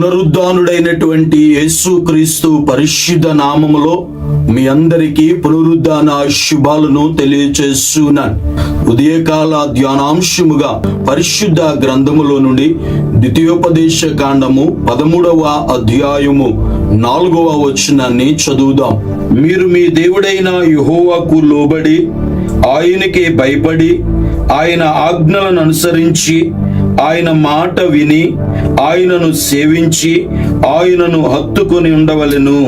పునరుద్ధానుడైనటువంటి యేసుక్రీస్తు పరిశుద్ధ నామములో మీ అందరికీ పునరుద్ధాన శుభాలను తెలియచేస్తున్నాను. ఉదయకాల ధ్యానాంశముగా పరిశుద్ధ గ్రంథములో నుండి ద్వితీయోపదేశ కాండము పదమూడవ అధ్యాయము నాలుగవ వచనాన్ని చదువుదాం. మీరు మీ దేవుడైన యుహోవాకు లోబడి ఆయనకే భయపడి ఆయన ఆజ్ఞలను అనుసరించి ఆయన మాట విని ఆయనను సేవించి ఆయనను హత్తుకొని ఉండవలెను.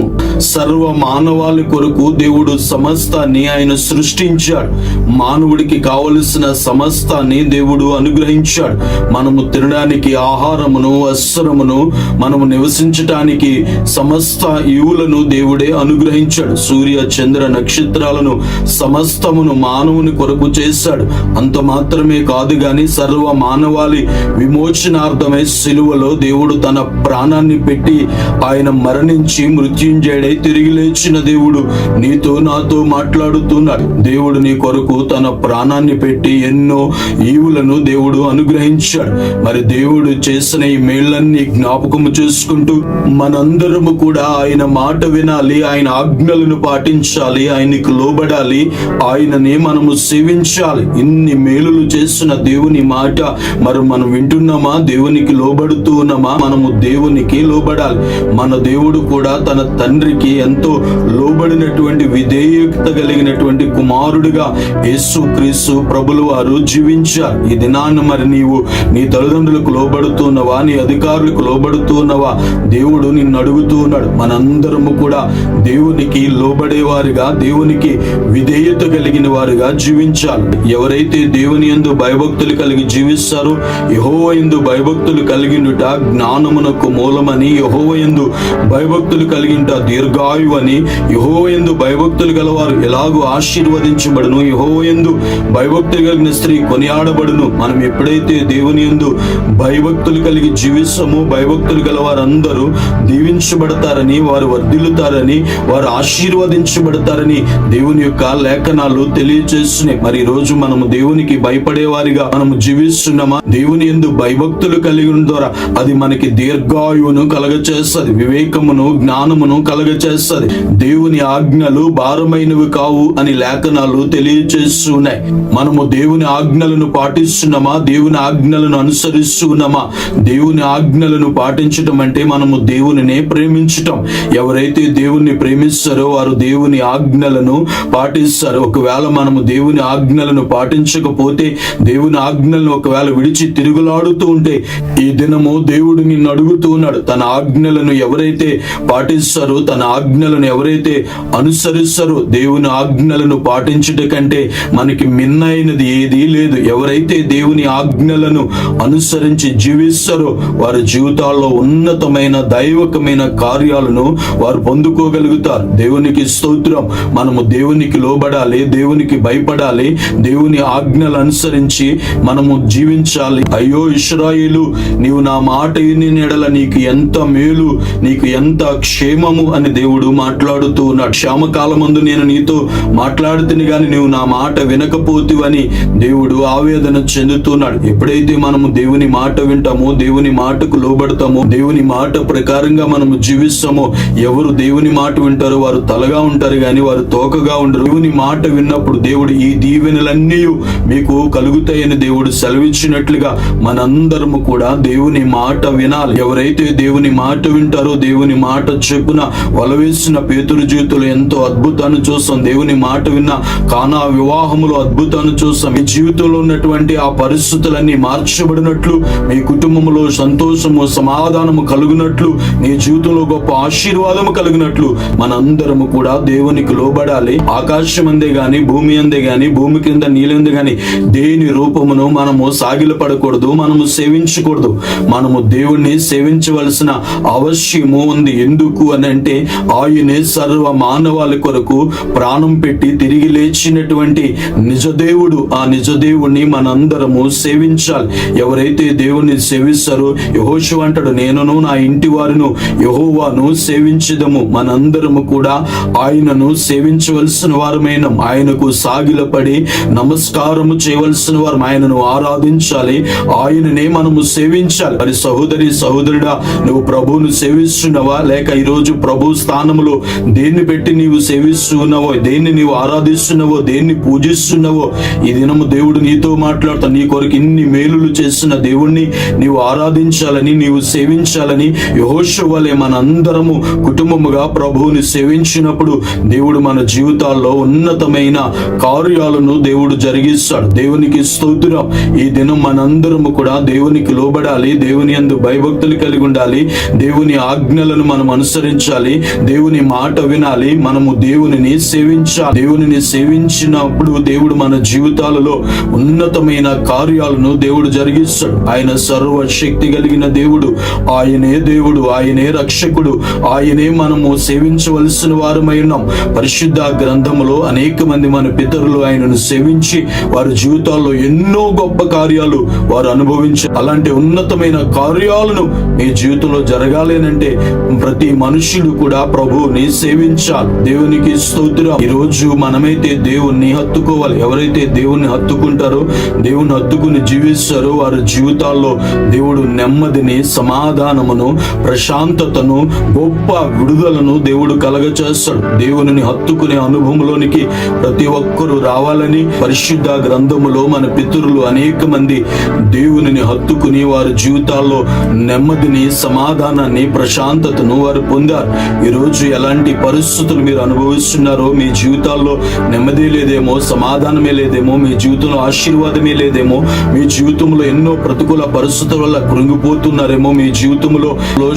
సర్వ మానవాళి కొరకు దేవుడు సమస్తాన్ని ఆయన సృష్టించాడు. మానవుడికి కావలసిన సమస్తాన్ని దేవుడు అనుగ్రహించాడు. మనము తినడానికి ఆహారమును వస్త్రమును మనము నివసించటానికి సమస్త ఈవులను దేవుడే అనుగ్రహించాడు. సూర్య చంద్ర నక్షత్రాలను సమస్తమును మానవుని కొరకు చేశాడు. అంత మాత్రమే కాదు గాని సర్వ మానవాళి విమోచనార్థమై సిలువలో దేవుడు తన ప్రాణాన్ని పెట్టి ఆయన మరణించి మృత్యుంజయుడై తిరిగి లేచిన దేవుడు నీతో నాతో మాట్లాడుతున్నాడు. దేవుడు నీ కొరకు తన ప్రాణాన్ని పెట్టి ఎన్నో ఈవులను దేవుడు అనుగ్రహించాడు. మరి దేవుడు చేసిన ఈ మేళ్ళన్నీ జ్ఞాపకము చేసుకుంటూ మనందరము కూడా ఆయన మాట వినాలి ఆయన ఆజ్ఞలను పాటించాలి ఆయనకు లోబడాలి ఆయననే మనము సేవించాలి. ఇన్ని మేలులు చేసిన దేవుని మాట మరి మనం వింటున్నామా? దేవునికి లోబడుతూ ఉన్నామా? మనము దేవునికి లోబడాలి. మన దేవుడు కూడా తన తండ్రి తండ్రికి ఎంతో లోబడినటువంటి విధేయత కలిగినటువంటి కుమారుడిగా యేసు క్రీస్తు ప్రభులు వారు జీవించారు. ఈ దినాన్ని మరి నీవు నీ తల్లిదండ్రులకు లోబడుతున్నవా? నీ అధికారులకు లోబడుతున్నవా? దేవుడు నిన్ను అడుగుతూ ఉన్నాడు. మనందరము కూడా దేవునికి లోబడేవారుగా దేవునికి విధేయత కలిగిన వారుగా జీవించాలి. ఎవరైతే దేవుని యందు భయభక్తులు కలిగి జీవిస్తారో యహోవ ఎందు భయభక్తులు కలిగినట జ్ఞానమునకు మూలమని యహోవ యందు భయభక్తులు కలిగింట దీర్ఘాయు అని యహోవ భయభక్తులు గలవారు ఎలాగూ ఆశీర్వదించబడును. యహోవ యందు భయభక్తులు కలిగిన స్త్రీ కొనియాడబడును. మనం ఎప్పుడైతే దేవుని ఎందు భయభక్తులు కలిగి జీవిస్తామో భయభక్తులు గల వారందరూ దీవించబడతారని వారు వర్ధిల్లుతారని వారు ఆశీర్వదించబడతారని దేవుని యొక్క లేఖనాలు తెలియజేస్తున్నాయి మరి రోజు మనము దేవునికి భయపడే వారిగా మనము జీవిస్తున్నామా? దేవుని ఎందు భయభక్తులు కలిగి ద్వారా అది మనకి దీర్ఘాయువును కలగచేస్తుంది. వివేకమును జ్ఞానమును కలగ కలగచేస్తుంది దేవుని ఆజ్ఞలు భారమైనవి కావు అని లేఖనాలు తెలియచేస్తున్నాయి. మనము దేవుని ఆజ్ఞలను పాటిస్తున్నామా? దేవుని ఆజ్ఞలను అనుసరిస్తున్నామా? దేవుని ఆజ్ఞలను పాటించటం అంటే మనము దేవునినే ప్రేమించటం. ఎవరైతే దేవుణ్ణి ప్రేమిస్తారో వారు దేవుని ఆజ్ఞలను పాటిస్తారు. ఒకవేళ మనము దేవుని ఆజ్ఞలను పాటించకపోతే దేవుని ఆజ్ఞలను ఒకవేళ విడిచి తిరుగులాడుతూ ఉంటే ఈ దినము దేవుడు నిన్ను అడుగుతూ ఉన్నాడు. తన ఆజ్ఞలను ఎవరైతే పాటిస్తారో తన ఆజ్ఞలను ఎవరైతే అనుసరిస్తారో దేవుని ఆజ్ఞలను పాటించుట కంటే మనకి మిన్నైనది ఏదీ లేదు. ఎవరైతే దేవుని ఆజ్ఞలను అనుసరించి జీవిస్తారో వారి జీవితాల్లో ఉన్నతమైన దైవకమైన కార్యాలను వారు పొందుకోగలుగుతారు. దేవునికి స్తోత్రం. మనము దేవునికి లోబడాలి దేవునికి భయపడాలి దేవుని ఆజ్ఞలు అనుసరించి మనము జీవించాలి. అయ్యో ఇస్రాయేలు నీవు నా మాట ఎన్ని నెడల నీకు ఎంత మేలు నీకు ఎంత క్షేమము అని దేవుడు మాట్లాడుతూ ఉన్నాడు. క్షామకాలమందు నేను నీతో మాట్లాడుతుని గాని నువ్వు నా మాట వినకపోతివని దేవుడు ఆవేదన చెందుతున్నాడు. ఎప్పుడైతే మనము దేవుని మాట వింటామో దేవుని మాటకు లోబడతామో దేవుని మాట ప్రకారంగా మనము జీవిస్తామో ఎవరు దేవుని మాట వింటారో వారు తలగా ఉంటారు కానీ వారు తోకగా ఉండరు. దేవుని మాట విన్నప్పుడు దేవుడు ఈ దీవెనలన్నీ మీకు కలుగుతాయని దేవుడు సెలవిచ్చినట్లుగా మనందరము కూడా దేవుని మాట వినాలి. ఎవరైతే దేవుని మాట వింటారో దేవుని మాట చెప్పున వలవేసిన పేతురు జీవితంలో ఎంతో అద్భుతాన్ని చూస్తాం. దేవుని మాట విన్న కానా వివాహములో అద్భుతాన్ని చూస్తాం. మీ జీవితంలో ఉన్నటువంటి ఆ పరిస్థితులన్నీ మార్చబడినట్లు మీ కుటుంబంలో సంతోషము సమాధానము కలుగునట్లు నీ జీవితంలో గొప్ప ఆశీర్వాదము కలిగినట్లు మనందరము కూడా దేవునికి లోబడాలి. ఆకాశం అందే గాని భూమి అందే గాని భూమి కింద నీళ్ళందే గాని దేని రూపమును మనము సాగిలపడకూడదు మనము సేవించకూడదు. మనము దేవుణ్ణి సేవించవలసిన అవశ్యము ఉంది. ఎందుకు అని అంటే ఆయనే సర్వ మానవాళి కొరకు ప్రాణం పెట్టి తిరిగి లేచినటువంటి నిజదేవుడు. ఆ నిజదేవుణ్ణి మనందరము సేవించాలి. ఎవరైతే దేవుని సేవిస్తారో యహోషు అంటాడు నేనును నా ఇంటి వారును యహోవాను సేవించదము. మనందరము కూడా ఆయనను సేవించవలసిన వారమైన. ఆయనకు సాగిలపడి నమస్కారము చేయవలసిన వారు. ఆయనను ఆరాధించాలి. ఆయననే మనము సేవించాలి. మరి సహోదరి సహోదరుడా నువ్వు ప్రభువును సేవిస్తున్నావా? లేక ఈరోజు ప్రభు స్థానములో దేన్ని పెట్టి నీవు సేవిస్తున్నావో దేన్ని నీవు ఆరాధిస్తున్నావో దేన్ని పూజిస్తున్నావో ఈ దినము దేవుడు నీతో మాట్లాడుతా. నీ కొరకు ఇన్ని మేలులు చేసిన దేవుణ్ణి నీవు ఆరాధించాలని నీవు సేవించాలని యహోషు వలె మనందరము కుటుంబముగా ప్రభువుని సేవించినప్పుడు దేవుడు మన జీవితాల్లో ఉన్నతమైన కార్యాలను దేవుడు జరిగిస్తాడు. దేవునికి స్తోత్రం. ఈ దినం మనందరము కూడా దేవునికి లోబడాలి దేవుని అందు భయభక్తులు కలిగి ఉండాలి దేవుని ఆజ్ఞలను మనం అనుసరించాలి దేవుని మాట వినాలి. మనము దేవునిని సేవించాలి. దేవునిని సేవించినప్పుడు దేవుడు మన జీవితాలలో ఉన్నతమైన కార్యాలను దేవుడు జరిగిస్తాడు. ఆయన సర్వశక్తి కలిగిన దేవుడు. ఆయనే దేవుడు. ఆయనే రక్షకుడు. ఆయనే మనము సేవించవలసిన వారమై ఉన్నాం. పరిశుద్ధ గ్రంథములో అనేక మంది మన పితరులు ఆయనను సేవించి వారి జీవితాల్లో ఎన్నో గొప్ప కార్యాలు వారు అనుభవించి అలాంటి ఉన్నతమైన కార్యాలను మీ జీవితంలో జరగాలేనంటే ప్రతి మనుష్యుడు కూడా ప్రభువుని సేవించాలి. దేవునికి స్తోత్రం. ఈరోజు మనమైతే దేవుణ్ణి హత్తుకోవాలి. ఎవరైతే దేవుణ్ణి హత్తుకుంటారో దేవుని హత్తుకుని జీవిస్తారో వారి జీవితాల్లో దేవుడు నెమ్మదిని సమాధానమును ప్రశాంతతను గొప్ప విడుదలను దేవుడు కలగచేస్తాడు. దేవుని హత్తుకునే అనుభవంలోనికి ప్రతి ఒక్కరూ రావాలని పరిశుద్ధ గ్రంథములో మన పితరులు అనేక మంది దేవుని హత్తుకుని వారి జీవితాల్లో నెమ్మదిని సమాధానాన్ని ప్రశాంతతను వారు పొందారు. ఈరోజు ఎలాంటి పరిస్థితులు మీరు అనుభవిస్తున్నారో మీ జీవితాల్లో నెమ్మది లేదేమో సమాధానమే లేదేమో మీ జీవితంలో ఆశీర్వాదమే లేదేమో మీ జీవితంలో ఎన్నో ప్రతికూల పరిస్థితుల వల్ల కృంగిపోతున్నారేమో మీ జీవితంలో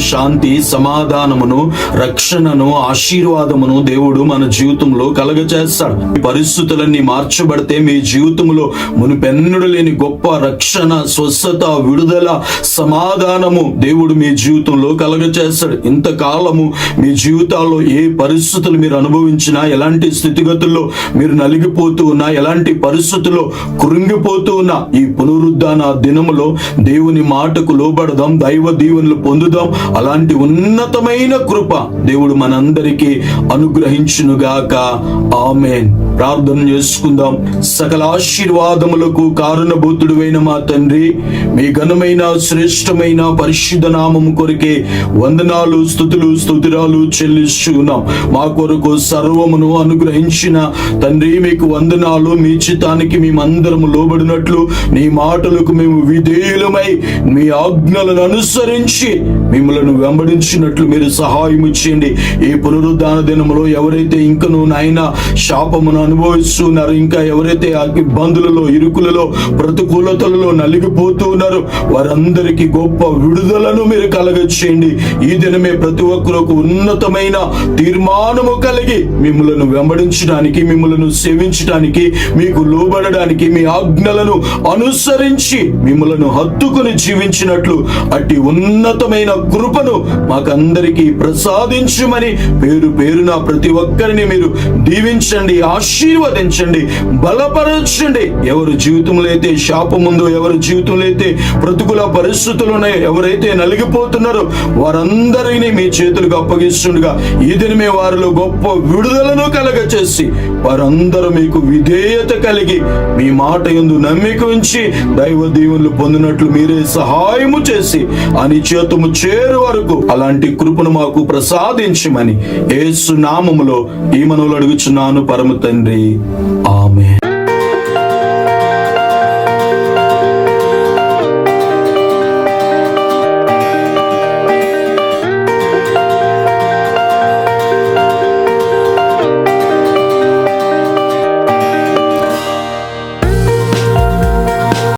శాంతి సమాధానమును రక్షణను ఆశీర్వాదమును దేవుడు మన జీవితంలో కలగచేస్తాడు ఈ పరిస్థితులన్నీ మార్చబడితే మీ జీవితంలో మునిపెన్నుడు లేని గొప్ప రక్షణ స్వస్థత విడుదల సమాధానము దేవుడు మీ జీవితంలో కలగచేస్తాడు ఇంతకాలము మీ జీవితాల్లో ఏ పరిస్థితులు మీరు అనుభవించినా ఎలాంటి స్థితిగతుల్లో మీరు నలిగిపోతూ ఉన్నా ఎలాంటి పరిస్థితుల్లో కృంగిపోతూ ఉన్నా ఈ పునరుద్ధాన దినములో దేవుని మాటకు లోబడదాం దైవ దీవెనలు పొందుదాం. అలాంటి ఉన్నతమైన కృప దేవుడు మనందరికీ అనుగ్రహించునుగాక. ఆమెన్. ప్రార్థన చేసుకుందాం. సకల ఆశీర్వాదములకు కారణభూతుడువైన మా తండ్రి మీ ఘనమైన శ్రేష్టమైన పరిశుద్ధ నామము కొరికే వందనాలు స్థుతులు స్థుతిరాలు చెల్లిస్తున్నాం. మా కొరకు సర్వమును అనుగ్రహించిన తండ్రి మీకు వందనాలు మీ చిత్తానికి మేమందరము లోబడినట్లు నీ మాటలకు మేము విధేయులమై మీ ఆజ్ఞలను అనుసరించి మిమ్మలను వెంబడించినట్లు మీరు సహాయం ఇచ్చేయండి ఈ పునరుద్ధాన దినములో ఎవరైతే ఇంకను నాయన శాపమున అనుభవిస్తున్నారు. ఇంకా ఎవరైతే ఆ ఇబ్బందులలో ఇరుకులలో ప్రతికూలతలలో నలిగిపోతూ ఉన్నారో వారందరికీ గొప్ప విడుదలను మీరు కలగచ్చేయండి ఈ దినమే ప్రతి ఒక్కరికి ఉన్నతమైన తీర్మానము కలిగి మిమ్మలను వెంబడించడానికి మిమ్మలను సేవించడానికి మీకు లోబడడానికి మీ ఆజ్ఞలను అనుసరించి మిమ్మలను హత్తుకుని జీవించినట్లు అట్టి ఉన్నతమైన కృపను మాకందరికీ ప్రసాదించమని పేరు పేరున ప్రతి ఒక్కరిని మీరు దీవించండి. ఆశీర్వదించండి బలపరచండి. ఎవరు జీవితంలో అయితే శాపం ముందు ఎవరి జీవితంలో అయితే ప్రతికూల పరిస్థితులు ఎవరైతే నలిగిపోతున్నారో వారందరినీ మీ చేతులకు అప్పగిస్తుండగా ఇదినిమే వారిలో గొప్ప విడుదలను కలగచేసి వారందరూ మీకు విధేయత కలిగి మీ మాట ఎందు నమ్మిక ఉంచి దైవ దీవులు పొందినట్లు మీరే సహాయము చేసి అనిచేతము చేరు వరకు అలాంటి కృపను మాకు ప్రసాదించమని ఏసు నామములో ఈ మనవులు అడుగుచున్నాను పరమ తండ్రి. நன்றி ஆமே